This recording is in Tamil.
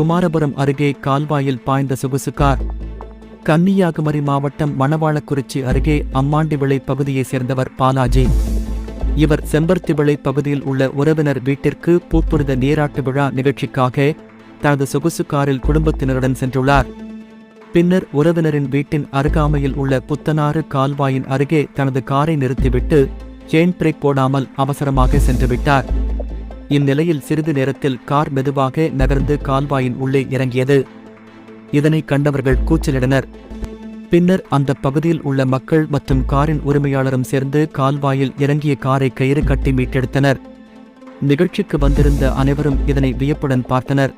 குமாரபுரம் அருகே கால்வாயில் பாய்ந்த சொகுசு கார் கன்னியாகுமரி மாவட்டம் மணவாளக்குறிச்சி அருகே அம்மாண்டிவிளை பகுதியைச் சேர்ந்தவர் பாலாஜி. இவர் செம்பருத்திவிளை பகுதியில் உள்ள உறவினர் வீட்டிற்கு பூப்புனித நீராட்டு விழா நிகழ்ச்சிக்காக தனது சொகுசு காரில் குடும்பத்தினருடன் சென்றுள்ளார். பின்னர் உறவினரின் வீட்டின் அருகாமையில் உள்ள புத்தனாறு கால்வாயின் அருகே தனது காரை நிறுத்திவிட்டு செயின் பிரேக் போடாமல் அவசரமாக சென்றுவிட்டார். இந்நிலையில் சிறிது நேரத்தில் கார் மெதுவாக நகர்ந்து கால்வாயின் உள்ளே இறங்கியது. இதனை கண்டவர்கள் கூச்சலிடனர் பின்னர் அந்த பகுதியில் உள்ள மக்கள் மற்றும் காரின் உரிமையாளரும் சேர்ந்து கால்வாயில் இறங்கிய காரை கயிறு கட்டி மீட்டெடுத்தனர். நிகழ்ச்சிக்கு வந்திருந்த அனைவரும் இதனை வியப்புடன் பார்த்தனர்.